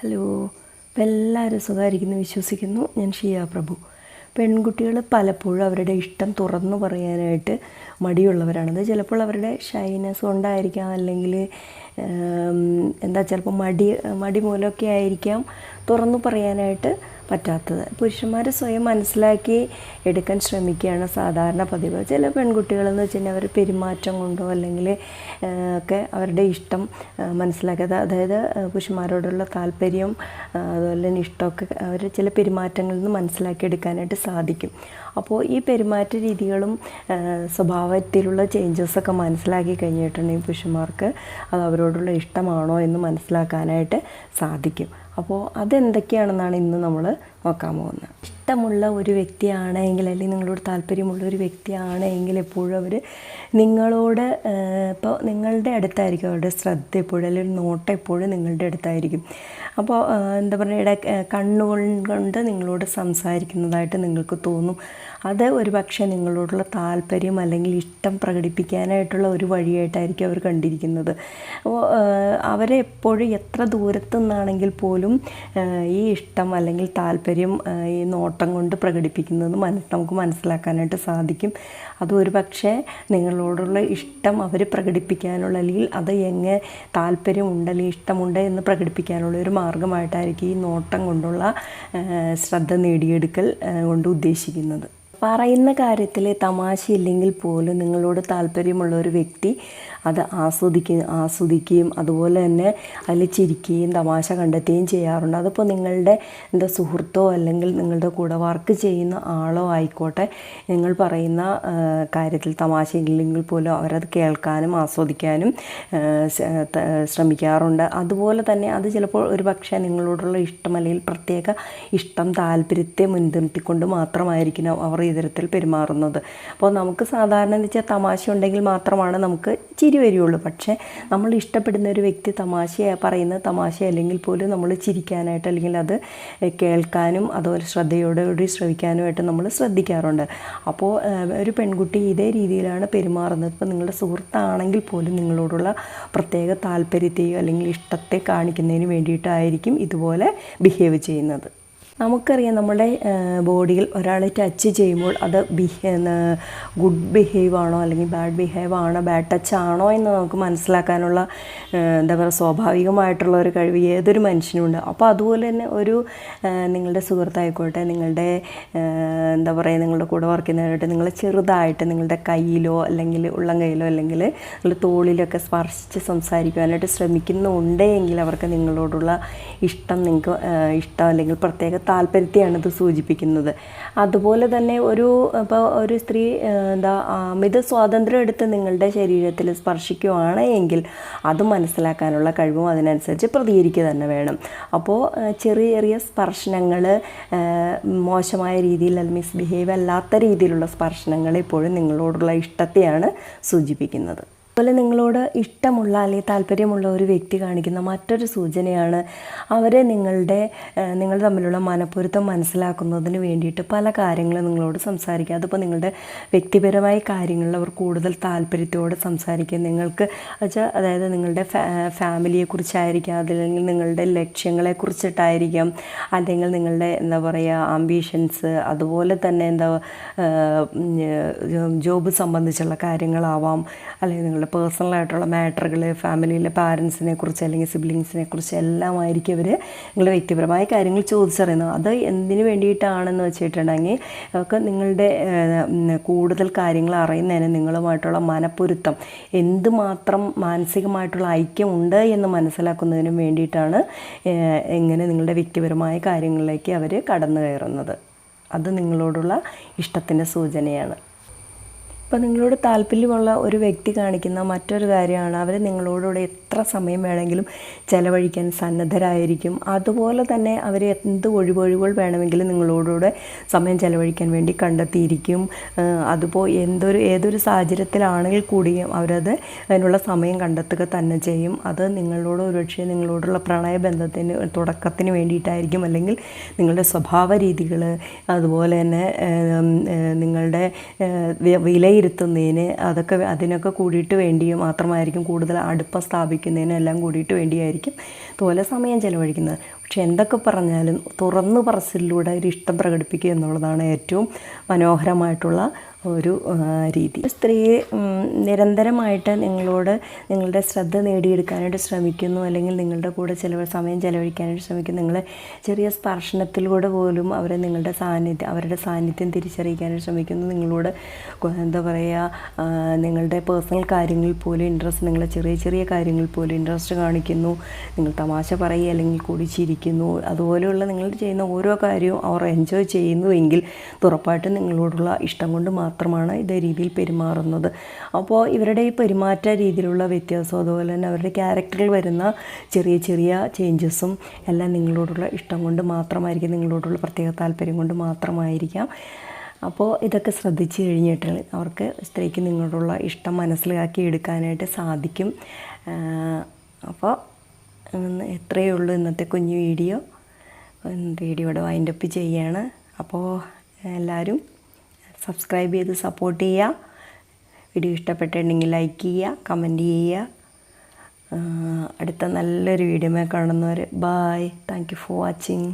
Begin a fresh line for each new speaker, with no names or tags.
Hello. ഇപ്പം എല്ലാവരും സുഖമായിരിക്കുന്നു വിശ്വസിക്കുന്നു. ഞാൻ ഷിയ പ്രഭു. പെൺകുട്ടികൾ പലപ്പോഴും അവരുടെ ഇഷ്ടം തുറന്നു പറയാനായിട്ട് മടിയുള്ളവരാണ്. അത് ചിലപ്പോൾ അവരുടെ ഷൈനസ് കൊണ്ടായിരിക്കാം അല്ലെങ്കിൽ എന്താ ചിലപ്പോൾ മടി മടി മൂലമൊക്കെ ആയിരിക്കാം തുറന്നു പറയാനായിട്ട് പറ്റാത്തത്. പുരുഷന്മാർ സ്വയം മനസ്സിലാക്കി എടുക്കാൻ ശ്രമിക്കുകയാണ് സാധാരണ പതിവ് ചില പെൺകുട്ടികളെന്ന് വെച്ച് കഴിഞ്ഞാൽ അവർ പെരുമാറ്റം കൊണ്ടോ അല്ലെങ്കിൽ ഒക്കെ അവരുടെ ഇഷ്ടം മനസ്സിലാക്കാതെ അതായത് പുരുഷന്മാരോടുള്ള താല്പര്യം അതുപോലെ തന്നെ ഇഷ്ടമൊക്കെ അവർ ചില പെരുമാറ്റങ്ങളിൽ നിന്ന് മനസ്സിലാക്കി എടുക്കാനായിട്ട് സാധിക്കും. അപ്പോൾ ഈ പെരുമാറ്റ രീതികളും സ്വഭാവത്തിലുള്ള ചേഞ്ചസൊക്കെ മനസ്സിലാക്കി കഴിഞ്ഞിട്ടുണ്ടെങ്കിൽ പുരുഷന്മാർക്ക്. അത് അവരോടുള്ള ഇഷ്ടമാണോ എന്ന് മനസ്സിലാക്കാനായിട്ട് സാധിക്കും. അപ്പോൾ അതെന്തൊക്കെയാണെന്നാണ് ഇന്ന് നമ്മൾ നോക്കാൻ പോകുന്നത്. ഇഷ്ടമുള്ള ഒരു വ്യക്തിയാണെങ്കിൽ അല്ലെങ്കിൽ നിങ്ങളോട് താല്പര്യമുള്ള ഒരു വ്യക്തിയാണെങ്കിൽ എപ്പോഴും അവർ നിങ്ങളോട് ഇപ്പോൾ നിങ്ങളുടെ അടുത്തായിരിക്കും അവരുടെ ശ്രദ്ധ എപ്പോഴും അല്ലെങ്കിൽ നോട്ടം എപ്പോഴും നിങ്ങളുടെ അടുത്തായിരിക്കും. അപ്പോൾ എന്താ പറയുക ഇട കണ്ണുകൾ കൊണ്ട് നിങ്ങളോട് സംസാരിക്കുന്നതായിട്ട് നിങ്ങൾക്ക് തോന്നും. അത് ഒരു പക്ഷേ നിങ്ങളോടുള്ള താല്പര്യം അല്ലെങ്കിൽ ഇഷ്ടം പ്രകടിപ്പിക്കാനായിട്ടുള്ള ഒരു വഴിയായിട്ടായിരിക്കും അവർ കണ്ടിരിക്കുന്നത്. അപ്പോൾ അവരെ എപ്പോഴും എത്ര ദൂരത്തു നിന്നാണെങ്കിൽ പോലും ഈ ഇഷ്ടം അല്ലെങ്കിൽ താല്പര്യം ആ, ഈ നോട്ടം കൊണ്ട് പ്രകടിപ്പിക്കുന്നത് മന നമുക്ക് മനസ്സിലാക്കാനായിട്ട് സാധിക്കും. അത് ഒരു പക്ഷേ നിങ്ങളോടുള്ള ഇഷ്ടം അവർ പ്രകടിപ്പിക്കാനുള്ള അല്ലെങ്കിൽ അത് എങ്ങനെ താല്പര്യമുണ്ട് അല്ലെങ്കിൽ ഇഷ്ടമുണ്ട് എന്ന് പ്രകടിപ്പിക്കാനുള്ള ഒരു മാർഗമായിട്ടായിരിക്കും ഈ നോട്ടം കൊണ്ടുള്ള ശ്രദ്ധ നേടിയെടുക്കൽ കൊണ്ട് ഉദ്ദേശിക്കുന്നത്. പറയുന്ന കാര്യത്തിൽ തമാശയില്ലെങ്കിൽ പോലും നിങ്ങളോട് താല്പര്യമുള്ള ഒരു വ്യക്തി അത് ആസ്വദിക്കുക ആസ്വദിക്കുകയും അതുപോലെ തന്നെ അതിൽ ചിരിക്കുകയും തമാശ കണ്ടെത്തുകയും ചെയ്യാറുണ്ട്. അതിപ്പോൾ നിങ്ങളുടെ എന്താ സുഹൃത്തോ അല്ലെങ്കിൽ നിങ്ങളുടെ കൂടെ വർക്ക് ചെയ്യുന്ന ആളോ ആയിക്കോട്ടെ നിങ്ങൾ പറയുന്ന കാര്യത്തിൽ തമാശയില്ലെങ്കിൽ പോലും അവരത് കേൾക്കാനും ആസ്വദിക്കാനും ശ്രമിക്കാറുണ്ട്. അതുപോലെ തന്നെ അത് ചിലപ്പോൾ ഒരു പക്ഷേ നിങ്ങളോടുള്ള ഇഷ്ടം അല്ലെങ്കിൽ പ്രത്യേക ഇഷ്ടം താല്പര്യത്തെ മുൻനിർത്തിക്കൊണ്ട് മാത്രമായിരിക്കണം അവർ ഇത്തരത്തിൽ പെരുമാറുന്നത്. അപ്പോൾ നമുക്ക് സാധാരണ എന്ന് വെച്ചാൽ തമാശ ഉണ്ടെങ്കിൽ മാത്രമാണ് നമുക്ക് ചിരി വരികയുള്ളൂ പക്ഷേ നമ്മൾ ഇഷ്ടപ്പെടുന്ന ഒരു വ്യക്തി തമാശ പറയുന്ന തമാശ അല്ലെങ്കിൽ പോലും നമ്മൾ ചിരിക്കാനായിട്ട് അല്ലെങ്കിൽ അത് കേൾക്കാനും അതുപോലെ ശ്രദ്ധയോടുകൂടി ശ്രവിക്കാനുമായിട്ട് നമ്മൾ ശ്രദ്ധിക്കാറുണ്ട്. അപ്പോൾ ഒരു പെൺകുട്ടി ഇതേ രീതിയിലാണ് പെരുമാറുന്നത്. ഇപ്പോൾ നിങ്ങളുടെ സുഹൃത്താണെങ്കിൽ പോലും നിങ്ങളോടുള്ള പ്രത്യേക താല്പര്യത്തെയോ അല്ലെങ്കിൽ ഇഷ്ടത്തെ കാണിക്കുന്നതിന് വേണ്ടിയിട്ടായിരിക്കും ഇതുപോലെ ബിഹേവ് ചെയ്യുന്നത്. നമുക്കറിയാം നമ്മുടെ ബോഡിയിൽ ഒരാളെ ടച്ച് ചെയ്യുമ്പോൾ അത് ബിഹേ ഗുഡ് ബിഹേവ് ആണോ അല്ലെങ്കിൽ ബാഡ് ബിഹേവ് ആണോ ബാഡ് ടച്ച് ആണോ എന്ന് നമുക്ക് മനസ്സിലാക്കാനുള്ള എന്താ പറയുക സ്വാഭാവികമായിട്ടുള്ള ഒരു കഴിവ് ഏതൊരു മനുഷ്യനുണ്ട് അപ്പോൾ അതുപോലെ തന്നെ ഒരു നിങ്ങളുടെ സുഹൃത്തായിക്കോട്ടെ നിങ്ങളുടെ എന്താ പറയുക നിങ്ങളുടെ കൂടെ വർക്ക് ചെയ്യുന്നവരായിട്ട് നിങ്ങൾ ചെറുതായിട്ട് നിങ്ങളുടെ കയ്യിലോ അല്ലെങ്കിൽ ഉള്ളം കയ്യിലോ അല്ലെങ്കിൽ നിങ്ങളുടെ തോളിലൊക്കെ സ്പർശിച്ച് സംസാരിക്കുവാനായിട്ട് ശ്രമിക്കുന്നുണ്ടെങ്കിൽ അവർക്ക് നിങ്ങളോടുള്ള ഇഷ്ടം നിങ്ങൾക്ക് ഇഷ്ടം അല്ലെങ്കിൽ പ്രത്യേക താല്പര്യത്തെയാണ് ഇത് സൂചിപ്പിക്കുന്നത്. അതുപോലെ തന്നെ ഒരു ഇപ്പോൾ ഒരു സ്ത്രീ എന്താ അമിത സ്വാതന്ത്ര്യം എടുത്ത് നിങ്ങളുടെ ശരീരത്തിൽ സ്പർശിക്കുകയാണ് എങ്കിൽ അത് മനസ്സിലാക്കാനുള്ള കഴിവും അതിനനുസരിച്ച് പ്രതികരിക്കുക തന്നെ വേണം. അപ്പോൾ ചെറിയ ചെറിയ സ്പർശനങ്ങൾ മോശമായ രീതിയിൽ അല്ലെങ്കിൽ മിസ്ബിഹേവ് അല്ലാത്ത രീതിയിലുള്ള സ്പർശനങ്ങൾ എപ്പോഴും നിങ്ങളോടുള്ള ഇഷ്ടത്തെയാണ് സൂചിപ്പിക്കുന്നത്. അതുപോലെ നിങ്ങളോട് ഇഷ്ടമുള്ള അല്ലെങ്കിൽ താല്പര്യമുള്ള ഒരു വ്യക്തി കാണിക്കുന്ന മറ്റൊരു സൂചനയാണ് അവരെ നിങ്ങളുടെ നിങ്ങൾ തമ്മിലുള്ള മനപ്പൊരുത്തം മനസ്സിലാക്കുന്നതിന് വേണ്ടിയിട്ട് പല കാര്യങ്ങളും നിങ്ങളോട് സംസാരിക്കുക. അതിപ്പോൾ നിങ്ങളുടെ വ്യക്തിപരമായ കാര്യങ്ങളിൽ അവർ കൂടുതൽ താല്പര്യത്തോടെ സംസാരിക്കുക. നിങ്ങൾക്ക് വെച്ചാൽ അതായത് നിങ്ങളുടെ ഫാമിലിയെക്കുറിച്ചായിരിക്കാം അതല്ലെങ്കിൽ നിങ്ങളുടെ ലക്ഷ്യങ്ങളെക്കുറിച്ചിട്ടായിരിക്കാം അല്ലെങ്കിൽ നിങ്ങളുടെ എന്താ പറയുക ആംബിഷൻസ് അതുപോലെ തന്നെ എന്താ ജോബ് സംബന്ധിച്ചുള്ള കാര്യങ്ങളാവാം അല്ലെങ്കിൽ നിങ്ങളുടെ പേഴ്സണലായിട്ടുള്ള മാറ്ററുകൾ ഫാമിലിയിലെ പാരൻസിനെ കുറിച്ച് അല്ലെങ്കിൽ സിബ്ലിങ്സിനെ കുറിച്ച് എല്ലാമായിരിക്കും അവർ നിങ്ങളുടെ വ്യക്തിപരമായ കാര്യങ്ങൾ ചോദിച്ചറിയുന്നത്. അത് എന്തിനു വേണ്ടിയിട്ടാണെന്ന് വെച്ചിട്ടുണ്ടെങ്കിൽ ഒക്കെ നിങ്ങളുടെ കൂടുതൽ കാര്യങ്ങൾ അറിയുന്നതിന് നിങ്ങളുമായിട്ടുള്ള മനപ്പൊരുത്തം. എന്തുമാത്രം മാനസികമായിട്ടുള്ള ഐക്യമുണ്ട് എന്ന് മനസ്സിലാക്കുന്നതിനും വേണ്ടിയിട്ടാണ് എങ്ങനെ നിങ്ങളുടെ വ്യക്തിപരമായ കാര്യങ്ങളിലേക്ക് അവർ കടന്നു കയറുന്നത്. അത് നിങ്ങളോടുള്ള ഇഷ്ടത്തിന്റെ സൂചനയാണ്. ഇപ്പം നിങ്ങളോട് താല്പര്യമുള്ള ഒരു വ്യക്തി കാണിക്കുന്ന മറ്റൊരു കാര്യമാണ് അവർ നിങ്ങളോടുകൂടെ എത്ര സമയം വേണമെങ്കിലും ചെലവഴിക്കാൻ സന്നദ്ധരായിരിക്കും. അതുപോലെ തന്നെ അവർ എന്ത് ഒഴിവൊഴിവുകൾ വേണമെങ്കിലും നിങ്ങളോടുകൂടെ സമയം ചെലവഴിക്കാൻ വേണ്ടി കണ്ടെത്തിയിരിക്കും. അതിപ്പോൾ എന്തൊരു ഏതൊരു സാഹചര്യത്തിലാണെങ്കിൽ കൂടിയും അവരത് അതിനുള്ള സമയം കണ്ടെത്തുക തന്നെ ചെയ്യും. അത് നിങ്ങളോട് ഒരുപക്ഷെ നിങ്ങളോടുള്ള പ്രണയബന്ധത്തിന് തുടക്കത്തിന് വേണ്ടിയിട്ടായിരിക്കും. അല്ലെങ്കിൽ നിങ്ങളുടെ സ്വഭാവ രീതികൾ അതുപോലെ തന്നെ നിങ്ങളുടെ വിലയിരുത്തുന്നതിന് അതൊക്കെ അതിനൊക്കെ കൂടിയിട്ട് വേണ്ടി മാത്രമായിരിക്കും കൂടുതൽ അടുപ്പം സ്ഥാപിക്കുന്നതിനും എല്ലാം കൂടിയിട്ട് വേണ്ടിയായിരിക്കും. തോല സമയം ചെലവഴിക്കുന്നത്. പക്ഷെ എന്തൊക്കെ പറഞ്ഞാലും തുറന്നു പറസിലൂടെ ഒരു ഇഷ്ടം പ്രകടിപ്പിക്കുക എന്നുള്ളതാണ് ഏറ്റവും മനോഹരമായിട്ടുള്ള ഒരു രീതി. സ്ത്രീ ഉം, നിരന്തരമായിട്ട് നിങ്ങളോട് നിങ്ങളുടെ ശ്രദ്ധ നേടിയെടുക്കാനായിട്ട് ശ്രമിക്കുന്നു അല്ലെങ്കിൽ നിങ്ങളുടെ കൂടെ ചിലവ് സമയം ചെലവഴിക്കാനായിട്ട് ശ്രമിക്കുന്നു. നിങ്ങളെ ചെറിയ സ്പർശനത്തിലൂടെ പോലും അവരെ നിങ്ങളുടെ സാന്നിധ്യം അവരുടെ സാന്നിധ്യം തിരിച്ചറിയിക്കാനായിട്ട് ശ്രമിക്കുന്നു. നിങ്ങളോട് എന്താ പറയുക നിങ്ങളുടെ പേഴ്സണൽ കാര്യങ്ങളിൽ പോലും ഇൻട്രസ്റ്റ് നിങ്ങളെ ചെറിയ ചെറിയ കാര്യങ്ങളിൽ പോലും ഇൻട്രസ്റ്റ് കാണിക്കുന്നു. നിങ്ങൾ തമാശ പറയുക അല്ലെങ്കിൽ കൂടി ചിരിക്കുന്നു അതുപോലെയുള്ള നിങ്ങൾ ചെയ്യുന്ന ഓരോ കാര്യവും അവർ എൻജോയ് ചെയ്യുന്നുവെങ്കിൽ ഉറപ്പായിട്ടും നിങ്ങളോടുള്ള ഇഷ്ടം കൊണ്ട് മാത്രമാണ് ഇതേ രീതിയിൽ പെരുമാറുന്നത്. അപ്പോൾ ഇവരുടെ ഈ പെരുമാറ്റ രീതിയിലുള്ള വ്യത്യാസം അതുപോലെ തന്നെ അവരുടെ ക്യാരക്ടറിൽ വരുന്ന ചെറിയ ചെറിയ ചേഞ്ചസും എല്ലാം നിങ്ങളോടുള്ള ഇഷ്ടം കൊണ്ട് മാത്രമായിരിക്കും നിങ്ങളോടുള്ള പ്രത്യേക താല്പര്യം കൊണ്ട് മാത്രമായിരിക്കാം. അപ്പോൾ ഇതൊക്കെ ശ്രദ്ധിച്ചു കഴിഞ്ഞിട്ട് അവർക്ക് സ്ത്രീക്ക് നിങ്ങളോടുള്ള ഇഷ്ടം മനസ്സിലാക്കി എടുക്കാനായിട്ട് സാധിക്കും അപ്പോൾ എത്രയേ ഉള്ളൂ ഇന്നത്തെ കുഞ്ഞു വീഡിയോ. വീഡിയോയുടെ വൈൻഡപ്പ് ചെയ്യാണ്. അപ്പോൾ എല്ലാവരും സബ്സ്ക്രൈബ് ചെയ്ത് സപ്പോർട്ട് ചെയ്യുക വീഡിയോ ഇഷ്ടപ്പെട്ടിട്ടുണ്ടെങ്കിൽ ലൈക്ക് ചെയ്യുക കമന്റ് ചെയ്യുക അടുത്ത നല്ലൊരു വീഡിയോ കാണുന്നവർ bye thank you for watching